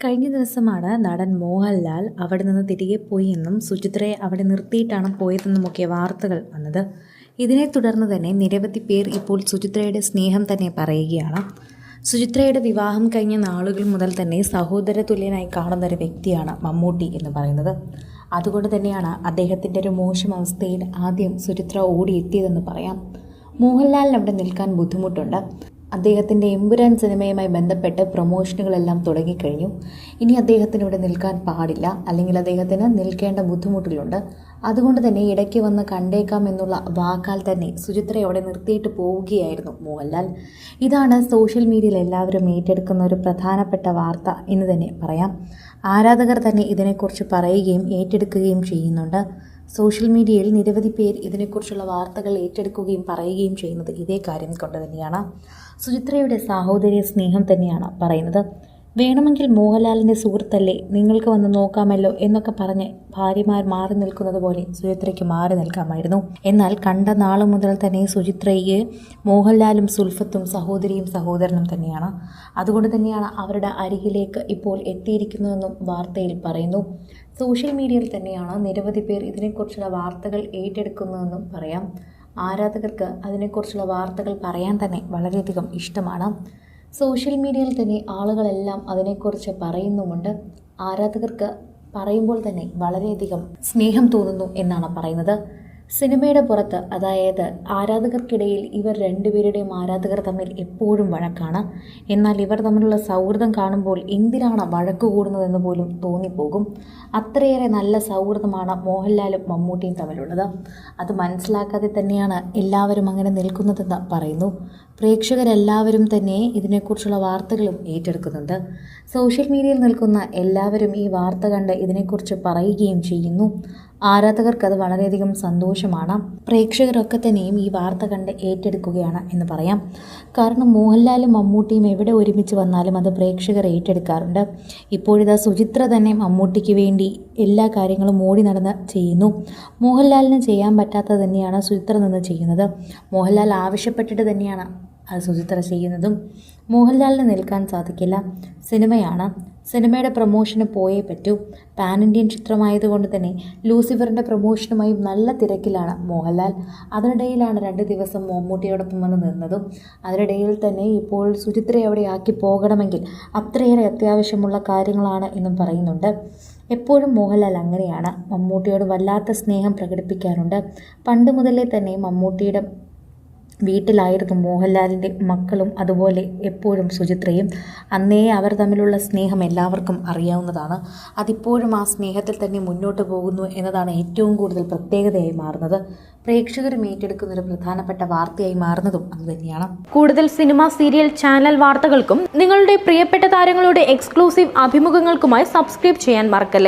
കഴിഞ്ഞ ദിവസമാണ് നടൻ മോഹൻലാൽ അവിടെ നിന്ന് തിരികെ പോയി എന്നും സുചിത്രയെ അവിടെ നിർത്തിയിട്ടാണ് പോയതെന്നുമൊക്കെ വാർത്തകൾ വന്നത്. ഇതിനെ തുടർന്ന് തന്നെ നിരവധി പേർ ഇപ്പോൾ സുചിത്രയുടെ സ്നേഹം തന്നെ പറയുകയാണ്. സുചിത്രയുടെ വിവാഹം കഴിഞ്ഞ നാളുകൾ മുതൽ തന്നെ സഹോദര തുല്യനായി കാണുന്ന ഒരു വ്യക്തിയാണ് മമ്മൂട്ടി എന്ന് പറയുന്നത്. അതുകൊണ്ട് തന്നെയാണ് അദ്ദേഹത്തിന്റെ ഒരു മോശം അവസ്ഥയിൽ ആദ്യം സുചിത്ര ഓടിയെത്തിയതെന്ന് പറയാം. മോഹൻലാലിന് അവിടെ നിൽക്കാൻ ബുദ്ധിമുട്ടുണ്ട്. അദ്ദേഹത്തിന്റെ എമ്പുരാൻ സിനിമയുമായി ബന്ധപ്പെട്ട് പ്രൊമോഷനുകളെല്ലാം തുടങ്ങിക്കഴിഞ്ഞു. ഇനി അദ്ദേഹത്തിന് ഇവിടെ നിൽക്കാൻ പാടില്ല. അല്ലെങ്കിൽ അദ്ദേഹത്തിന് നിൽക്കേണ്ട ബുദ്ധിമുട്ടിലുണ്ട്. അതുകൊണ്ട് തന്നെ ഇടയ്ക്ക് വന്ന് കണ്ടേക്കാം എന്നുള്ള വാക്കാൽ തന്നെ സുചിത്രയെ അവിടെ നിർത്തിയിട്ട് പോവുകയായിരുന്നു മോഹൻലാൽ. ഇതാണ് സോഷ്യൽ മീഡിയയിൽ എല്ലാവരും ഏറ്റെടുക്കുന്ന ഒരു പ്രധാനപ്പെട്ട വാർത്ത എന്ന് തന്നെ പറയാം. ആരാധകർ തന്നെ ഇതിനെക്കുറിച്ച് പറയുകയും ഏറ്റെടുക്കുകയും ചെയ്യുന്നുണ്ട്. സോഷ്യൽ മീഡിയയിൽ നിരവധി പേർ ഇതിനെക്കുറിച്ചുള്ള വാർത്തകൾ ഏറ്റെടുക്കുകയും പറയുകയും ചെയ്യുന്നത് ഇതേ കാര്യം കൊണ്ട് തന്നെയാണ്. സുചിത്രയുടെ സാഹോദര്യ സ്നേഹം തന്നെയാണ് പറയുന്നത്. വേണമെങ്കിൽ മോഹൻലാലിന്റെ സുഹൃത്തല്ലേ? നിങ്ങൾക്ക് വന്ന് നോക്കാമല്ലോ എന്നൊക്കെ പറഞ്ഞ് ഭാര്യമാർ മാറി നിൽക്കുന്നത് പോലെ സുചിത്രയ്ക്ക് മാറി നിൽക്കാമായിരുന്നു. എന്നാൽ കണ്ട നാളു മുതൽ തന്നെ സുചിത്രയ്ക്ക് മോഹൻലാലും സുൽഫത്തും സഹോദരിയും സഹോദരനും തന്നെയാണ്. അതുകൊണ്ട് തന്നെയാണ് അവരുടെ അരികിലേക്ക് ഇപ്പോൾ എത്തിയിരിക്കുന്നതെന്നും വാർത്തയിൽ പറയുന്നു. സോഷ്യൽ മീഡിയയിൽ തന്നെയാണ് നിരവധി പേർ ഇതിനെക്കുറിച്ചുള്ള വാർത്തകൾ ഏറ്റെടുക്കുന്നതെന്നും പറയാം. ആരാധകർക്ക് അതിനെക്കുറിച്ചുള്ള വാർത്തകൾ പറയാൻ തന്നെ വളരെയധികം ഇഷ്ടമാണ്. സോഷ്യൽ മീഡിയയിൽ തന്നെ ആളുകളെല്ലാം അതിനെക്കുറിച്ച് പറയുന്നുമുണ്ട്. ആരാധകർക്ക് പറയുമ്പോൾ തന്നെ വളരെയധികം സ്നേഹം തോന്നുന്നു എന്നാണ് പറയുന്നത്. സിനിമയുടെ പുറത്ത് അതായത് ആരാധകർക്കിടയിൽ ഇവർ രണ്ടുപേരുടെയും ആരാധകർ തമ്മിൽ എപ്പോഴും വഴക്കാണ്. എന്നാൽ ഇവർ തമ്മിലുള്ള സൗഹൃദം കാണുമ്പോൾ എന്തിനാണ് വഴക്ക് കൂടുന്നതെന്ന് പോലും തോന്നിപ്പോകും. അത്രയേറെ നല്ല സൗഹൃദമാണ് മോഹൻലാലും മമ്മൂട്ടിയും തമ്മിലുള്ളത്. അത് മനസ്സിലാക്കാതെ തന്നെയാണ് എല്ലാവരും അങ്ങനെ നിൽക്കുന്നതെന്ന് പറയുന്നു. പ്രേക്ഷകരെല്ലാവരും തന്നെ ഇതിനെക്കുറിച്ചുള്ള വാർത്തകളും ഏറ്റെടുക്കുന്നുണ്ട്. സോഷ്യൽ മീഡിയയിൽ നിൽക്കുന്ന എല്ലാവരും ഈ വാർത്ത കണ്ട് ഇതിനെക്കുറിച്ച് പറയുകയും ചെയ്യുന്നു. ആരാധകർക്ക് അത് വളരെയധികം സന്തോഷമാണ്. പ്രേക്ഷകരൊക്കെ തന്നെയും ഈ വാർത്ത കണ്ട് ഏറ്റെടുക്കുകയാണ് എന്ന് പറയാം. കാരണം മോഹൻലാലും മമ്മൂട്ടിയും എവിടെ ഒരുമിച്ച് വന്നാലും അത് പ്രേക്ഷകർ ഏറ്റെടുക്കാറുണ്ട്. ഇപ്പോഴിതാ സുചിത്ര തന്നെ മമ്മൂട്ടിക്ക് വേണ്ടി എല്ലാ കാര്യങ്ങളും ഓടി നടന്ന് ചെയ്യുന്നു. മോഹൻലാലിന് ചെയ്യാൻ പറ്റാത്തത് തന്നെയാണ് സുചിത്ര നിന്ന് ചെയ്യുന്നത്. മോഹൻലാൽ ആവശ്യപ്പെട്ടിട്ട് തന്നെയാണ് സുചിത്ര ചെയ്യുന്നതും മോഹൻലാലിന് നിൽക്കാൻ സാധിക്കില്ല. സിനിമയാണ്. സിനിമയുടെ പ്രൊമോഷന് പോയേ പറ്റൂ. പാൻ ഇന്ത്യൻ ചിത്രമായതുകൊണ്ട് തന്നെ ലൂസിഫറിന്റെ പ്രൊമോഷനുമായും നല്ല തിരക്കിലാണ് മോഹൻലാൽ. അതിനിടയിലാണ് രണ്ട് ദിവസം മമ്മൂട്ടിയോടൊപ്പം വന്ന് നിന്നതും. അതിനിടയിൽ തന്നെ ഇപ്പോൾ സുചിത്രയെ അവിടെ ആക്കി പോകണമെങ്കിൽ അത്രയേറെ അത്യാവശ്യമുള്ള കാര്യങ്ങളാണ് എന്നും പറയുന്നുണ്ട്. എപ്പോഴും മോഹൻലാൽ അങ്ങനെയാണ്. മമ്മൂട്ടിയോട് വല്ലാത്ത സ്നേഹം പ്രകടിപ്പിക്കാറുണ്ട്. പണ്ട് മുതലേ തന്നെ മമ്മൂട്ടിയുടെ വീട്ടിലായിരുന്നു മോഹൻലാലിന്റെ മക്കളും അതുപോലെ എപ്പോഴും സുചിത്രയും. അന്നേ അവർ തമ്മിലുള്ള സ്നേഹം എല്ലാവർക്കും അറിയാവുന്നതാണ്. അതിപ്പോഴും ആ സ്നേഹത്തിൽ തന്നെ മുന്നോട്ട് പോകുന്നു എന്നതാണ് ഏറ്റവും കൂടുതൽ പ്രത്യേകതയായി മാറുന്നത്. പ്രേക്ഷകരും ഏറ്റെടുക്കുന്ന ഒരു പ്രധാനപ്പെട്ട വാർത്തയായി മാറുന്നതും അതുതന്നെയാണ് കൂടുതൽ സിനിമ സീരിയൽ ചാനൽ വാർത്തകൾക്കും നിങ്ങളുടെ പ്രിയപ്പെട്ട താരങ്ങളുടെ എക്സ്ക്ലൂസീവ് അഭിമുഖങ്ങൾക്കുമായി സബ്സ്ക്രൈബ് ചെയ്യാൻ മറക്കല്ലേ?